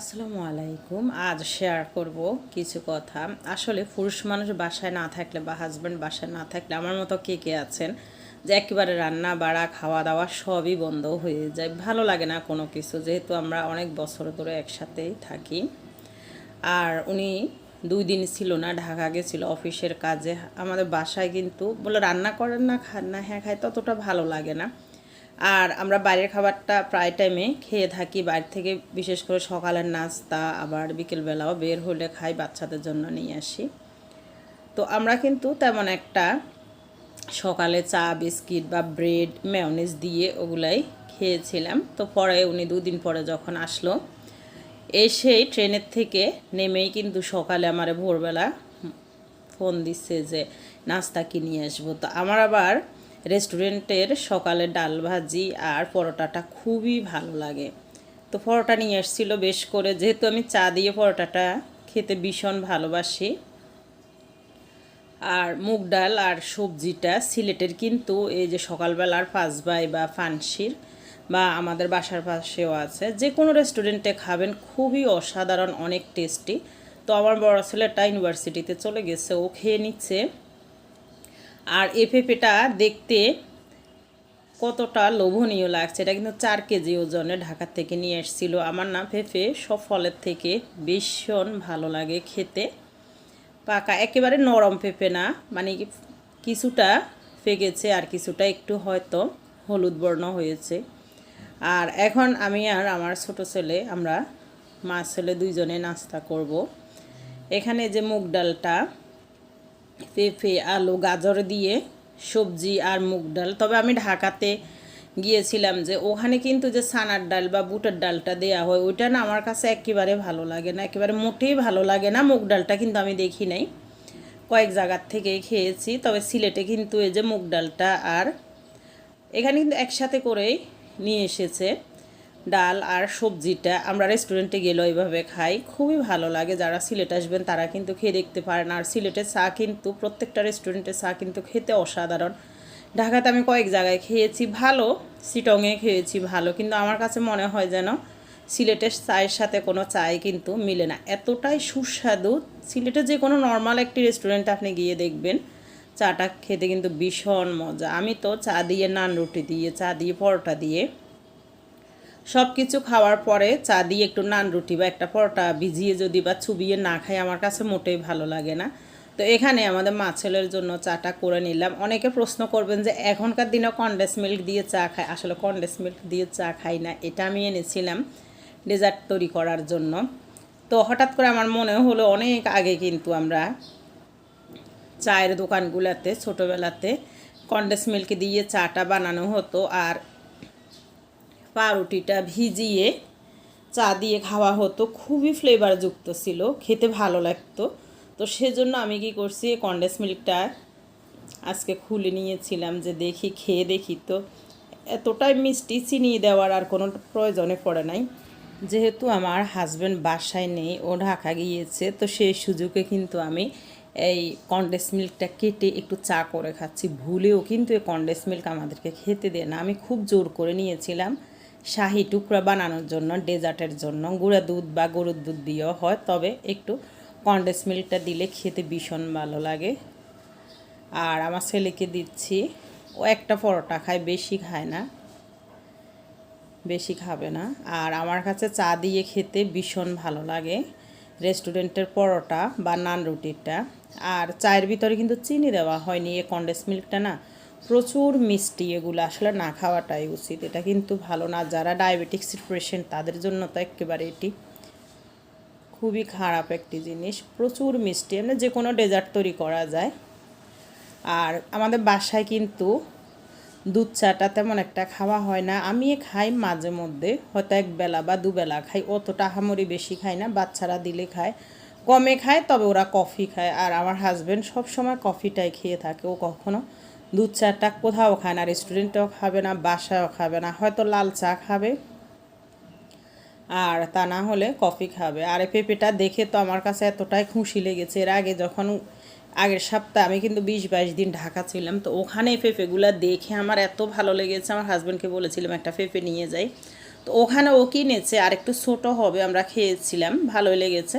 আসসালামু আলাইকুম। আজ শেয়ার করব কিছু কথা। আসলে পুরুষ মানুষ বাসায় না থাকলে বা হাজব্যান্ড বাসায় না থাকলে আমার মতো কে কে আছেন? যে একেবারে রান্না, বাড়া, খাওয়া দাওয়া সবই বন্ধ হয়ে যায়। ভালো লাগে না কোনো কিছু, যেহেতু আমরা অনেক বছর ধরে একসাথেই থাকি। আর উনি দুই দিন ছিল না, ঢাকা গেছিল অফিসের কাজে। আমাদের বাসায় কিন্তু বলে রান্না করেন না, খান না হ্যাঁ খায়, ততটা ভালো লাগে না। আর আমরা বাইরের খাবারটা প্রায় টাইমে খেয়ে থাকি। বাইরে থেকে বিশেষ করে সকালের নাস্তা, আবার বিকেলবেলাও বের হলে খাই, বাচ্চাদের জন্য নিয়ে আসি। তো আমরা কিন্তু তেমন একটা সকালে চা, বিস্কিট বা ব্রেড মেয়নিজ দিয়ে ওগুলাই খেয়েছিলাম। তো পরে উনি দুদিন পরে যখন আসলো এসেই ট্রেনের থেকে নেমেই কিন্তু সকালে আমার ভোরবেলা ফোন দিচ্ছে যে, নাস্তা কি নিয়ে আসব? তো আমার আবার রেস্টুরেন্টের সকালে ডাল ভাজি আর পরোটাটা খুবই ভালো লাগে। তো পরোটা নিয়ে এসেছিল বেশ করে। যেহেতু আমি চা দিয়ে পরোটাটা খেতে ভীষণ ভালোবাসি, আর মুগ ডাল আর সবজিটা সিলেটের কিন্তু এই যে সকালবেলার পাঁচবাই বা ফানসির বা আমাদের বাসার পাশেও আছে, যে কোনো রেস্টুরেন্টে খাবেন, খুবই অসাধারণ, অনেক টেস্টি। তো আমার বড় ছেলেটা ইউনিভার্সিটিতে চলে গেছে, ও খেয়ে নিচ্ছে। আর এ পেঁপেটা দেখতে কতটা লোভনীয় লাগছে, এটা কিন্তু চার কেজি ওজনে ঢাকা থেকে নিয়ে এসেছিল। আমার না পেঁপে সব ফলের থেকে ভীষণ ভালো লাগে খেতে। পাকা, একেবারে নরম পেঁপে না মানে কিছুটা পেকেছে আর কিছুটা একটু হয়তো হলুদ বর্ণ হয়েছে। আর এখন আমি আর আমার ছোট ছেলে, আমরা মা ছেলে দুইজনে নাস্তা করব। এখানে যে মুগ ডালটা পেঁপে, আলু, গাজর দিয়ে সবজি আর মুগ ডাল। তবে আমি ঢাকাতে গিয়েছিলাম যে ওখানে কিন্তু যে সানার ডাল বা বুটের ডালটা দেওয়া হয়, ওইটা না আমার কাছে একেবারে ভালো লাগে না, একেবারে মোটেই ভালো লাগে না। মুগ ডালটা কিন্তু আমি দেখি নাই। কয়েক জায়গার থেকে খেয়েছি, তবে সিলেটে কিন্তু এই যে মুগ ডালটা আর এখানে কিন্তু একসাথে করেই নিয়ে এসেছে। ডাল আর সবজিটা আমরা রেস্টুরেন্টে গেলেও এইভাবে খাই। খুবই ভালো লাগে। যারা সিলেট আসবেন, তারা কিন্তু খেয়ে দেখতে পারেন। আর সিলেটের চা কিন্তু প্রত্যেকটা রেস্টুরেন্টের চা কিন্তু খেতে অসাধারণ। ঢাকাতে আমি কয়েক জায়গায় খেয়েছি। ভালো। সিটংয়ে খেয়েছি ভালো। কিন্তু আমার কাছে মনে হয় যেন সিলেটের চায়ের সাথে কোনো চায় কিন্তু মিলে না। এতটাই সুস্বাদু। সিলেটে যে কোনো নর্মাল একটি রেস্টুরেন্টে আপনি গিয়ে দেখবেন, চাটা খেতে কিন্তু ভীষণ মজা। আমি তো চা দিয়ে নান রুটি দিয়ে, চা দিয়ে পরোটা দিয়ে সব কিছু খাওয়ার পরে চা দিয়ে একটু নান রুটি বা একটা পরোটা ভিজিয়ে যদি বা চুবিয়ে না খাই, আমার কাছে মোটেই ভালো লাগে না। তো এখানে আমাদের মা ছেলের জন্য চাটা করে নিলাম। অনেকে প্রশ্ন করবেন যে, এখনকার দিনে কন্ডেন্স মিল্ক দিয়ে চা খায় আসলে কন্ডেন্স মিল্ক দিয়ে চা খাই না, এটা আমি এনেছিলাম ডেজার্ট তৈরি করার জন্য। তো হঠাৎ করে আমার মনে হলো, অনেক আগে কিন্তু আমরা চায়ের দোকানগুলোতে, ছোটোবেলাতে কন্ডেন্স মিল্ক দিয়ে চাটা বানানো হতো। আর পাউরুটিটা ভিজিয়ে চা দিয়ে খাওয়া হতো। খুবই ফ্লেভারযুক্ত ছিল, খেতে ভালো লাগতো। তো সেজন্য আমি কি করছি কন্ডেন্স মিল্কটা আজকে খুলে নিয়েছিলাম যে দেখি, খেয়ে দেখি তো। এতটাই মিষ্টি, চিনি দেওয়ার আর কোনো প্রয়োজনে পড়ে নাই। যেহেতু আমার হাজব্যান্ড বাসায় নেই, ও ঢাকা গিয়েছে, তো সেই সুযোগে কিন্তু আমি এই কন্ডেন্স মিল্কটা কেটে একটু চা করে খাচ্ছি। ভুলেও কিন্তু এই কন্ডেন্স মিল্ক আমাদেরকে খেতে দেয় না। আমি খুব জোর করে নিয়েছিলাম। শাহি টুকরা বানানোর জন্য, ডেজার্টের জন্য। গুঁড়া দুধ বা গরুর দুধ দিয়েও হয়, তবে একটু কন্ডেন্স মিল্কটা দিলে খেতে ভীষণ ভালো লাগে। আর আমার ছেলেকে দিচ্ছি, ও একটা পরোটা খায়, বেশি খায় না, বেশি খাবে না। আর আমার কাছে চা দিয়ে খেতে ভীষণ ভালো লাগে, রেস্টুরেন্টের পরোটা বা নান রুটিটা। আর চায়ের ভিতরে কিন্তু চিনি দেওয়া হয়নি এ কন্ডেন্স মিল্কটা না। প্রচুর মিষ্টি এগুলো। আসলে না খাওয়াটাই উচিত। এটা কিন্তু ভালো না। যারা ডায়াবেটিক্সের পেশেন্ট তাদের জন্য তো একেবারে এটি খুবই খারাপ একটি জিনিস। প্রচুর মিষ্টি। এমনি যে কোনো ডেজার্ট তৈরি করা যায়। আর আমাদের বাসায় কিন্তু দুধ চাটা তেমন একটা খাওয়া হয় না। আমি খাই মাঝে মধ্যে। হয়তো এক বেলা বা দুবেলা খাই। অতটা হামরি বেশি খাই না। বাচ্চারা দিলে খায়। কমে খায়, তবে ওরা কফি খায়। আর আমার হাজব্যান্ড সবসময় কফিটাই খেয়ে থাকে। ও কখনো দুধ চাটা কোথাও খায় না রেস্টুরেন্টেও খাবে না, বাসায়ও খাবে না, হয়তো লাল চা খাবে। আর তা না হলে কফি খাবে। আর পেঁপেটা দেখে তো আমার কাছে এতটাই খুশি লেগেছে। এর আগে যখন আগের সপ্তাহে আমি কিন্তু বিশ বাইশ দিন ঢাকা ছিলাম, তো ওখানে পেঁপেগুলো দেখে আমার এত ভালো লেগেছে। আমার হাজব্যান্ডকে বলেছিলাম, একটা পেঁপে নিয়ে যাই। তো ওখানে ও কিনেছে, আর একটু ছোটো হবে আমরা খেয়েছিলাম, ভালোই লেগেছে।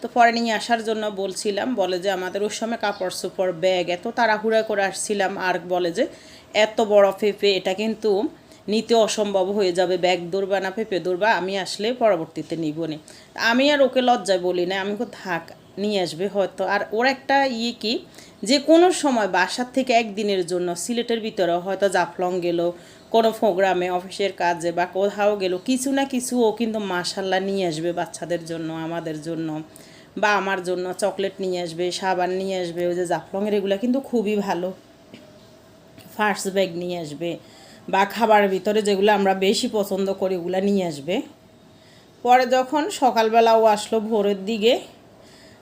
তো পরে নিয়ে আসার জন্য বলছিলাম, বলে যে আমাদের ওই সময় কাপড় চোপড় ব্যাগ এত তাড়াহুড়া করে আসছিলাম, আর বলে যে এত বড় পেঁপে এটা কিন্তু নিতে অসম্ভব হয়ে যাবে, ব্যাগ দৌড়বা না পেঁপে দৌড়বা, আমি আসলে পরবর্তীতে নিব নি। আমি আর ওকে লজ্জায় বলি না, আমি থাক, নিয়ে আসবে হয়তো। আর ওর একটা ইয়ে কি, যে কোনো সময় বাসার থেকে একদিনের জন্য সিলেটের ভিতরে হয়তো জাফলং গেল, কোনো প্রোগ্রামে, অফিসের কাজে বা কোথাও গেল, কিছু না কিছু ও কিন্তু মাসাল্লাহ নিয়ে আসবে বাচ্চাদের জন্য, আমাদের জন্য। বা আমার জন্য চকলেট নিয়ে আসবে, সাবান নিয়ে আসবে, ওই যে জাফলংয়ের এগুলো কিন্তু খুবই ভালো। ফার্স্ট ব্যাগ নিয়ে আসবে বা খাবারের ভিতরে যেগুলো আমরা বেশি পছন্দ করি ওগুলো নিয়ে আসবে। পরে যখন সকালবেলাও আসলো ভোরের দিকে,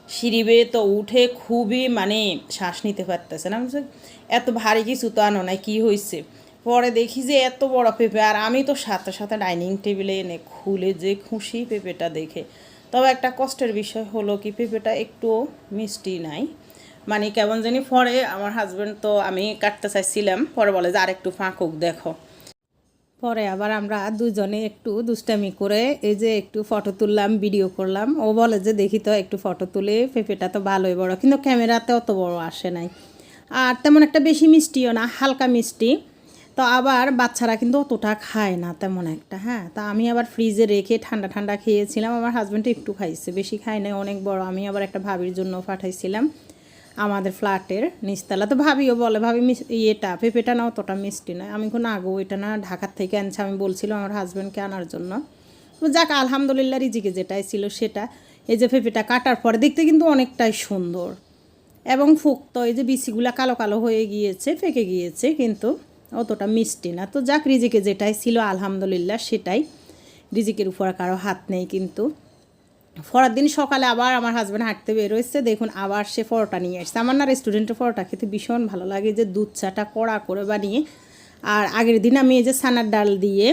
সিঁড়ি বেয়ে তো উঠে খুবই মানে শ্বাস নিতে পারতেছে না। এত ভারী কিছু তো আনো নাই, কী হয়েছে পরে দেখি যে এত বড় পেঁপে, আর আমি তো সাথে সাথে ডাইনিং টেবিলে এনে খুলে যে খুশি পেঁপেটা দেখে তবে একটা কষ্টের বিষয় হলো কি পেঁপেটা একটু মিষ্টি নাই। মানে কেমন জানি পরে আমার হাজব্যান্ড তো আমি কাটতে চাইছিলাম, পরে বলে যে আরেকটু ফাঁকুক দেখো। পরে আবার আমরা দুজনে একটু দুষ্টামি করে এই যে একটু ফটো তুললাম ভিডিও করলাম। ও বলে যে, দেখি তো, একটু ফটো তুলে পেঁপেটা তো ভালোই বড়। কিন্তু ক্যামেরাতে অত বড় আসে নাই। আর তেমন একটা বেশি মিষ্টিও না, হালকা মিষ্টি। তো আবার বাচ্চারা কিন্তু অতটা খায় না তেমন একটা হ্যাঁ? তা আমি আবার ফ্রিজে রেখে ঠান্ডা ঠান্ডা খেয়েছিলাম, আমার হাজব্যান্ড একটু খাইছে, বেশি খায় নাই, অনেক বড়। আমি আবার একটা ভাবির জন্য পাঠাইছিলাম, আমাদের ফ্ল্যাটের নিচতলা। তো ভাবিও বলে, ভাবি, মিস, ইয়েটা, পেঁপেটা না অতটা মিষ্টি নয়। আমি কোনো আগো এটা না ঢাকার থেকে আনছে। আমি বলছিলাম আমার হাজব্যান্ডকে আনার জন্য। যাক, আলহামদুলিল্লাহ রিজিকে যেটাই ছিল সেটা। এই যে পেঁপেটা কাটার পরে দেখতে কিন্তু অনেকটাই সুন্দর। এবং ফুক্ত, এই যে বিচিগুলা কালো কালো হয়ে গিয়েছে, ফেকে গিয়েছে, কিন্তু অতটা মিষ্টি না। তো যাক রিজিকে যেটাই ছিল, আলহামদুলিল্লাহ সেটাই। রিজিকের উপর কারও হাত নেই কিন্তু। পরের দিন সকালে আবার আমার হাজব্যান্ড হাঁটতে বেরোচ্ছে দেখুন আবার সে পরোটা নিয়ে আসছে। আমার না রেস্টুরেন্টের পরোটা খেতে ভীষণ ভালো লাগে যে দুধ চাটা কড়া করে বানিয়ে। আর আগের দিন আমি এই যে সানার ডাল দিয়ে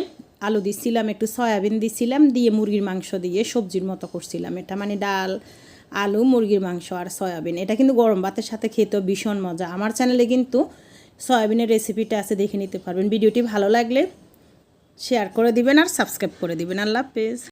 আলু দিছিলাম, একটু সয়াবিন দিছিলাম, দিয়ে মুরগির মাংস দিয়ে সবজির মতো করছিলাম। এটা মানে ডাল, আলু, মুরগির মাংস আর সয়াবিন। এটা কিন্তু গরম ভাতের সাথে খেতেও ভীষণ মজা। আমার চ্যানেলে কিন্তু সয়াবিনের রেসিপিটা আছে, দেখে নিতে পারবেন। ভিডিওটি ভালো লাগলে শেয়ার করে দিবেন আর সাবস্ক্রাইব করে দিবেন। আল্লাহ হাফেজ।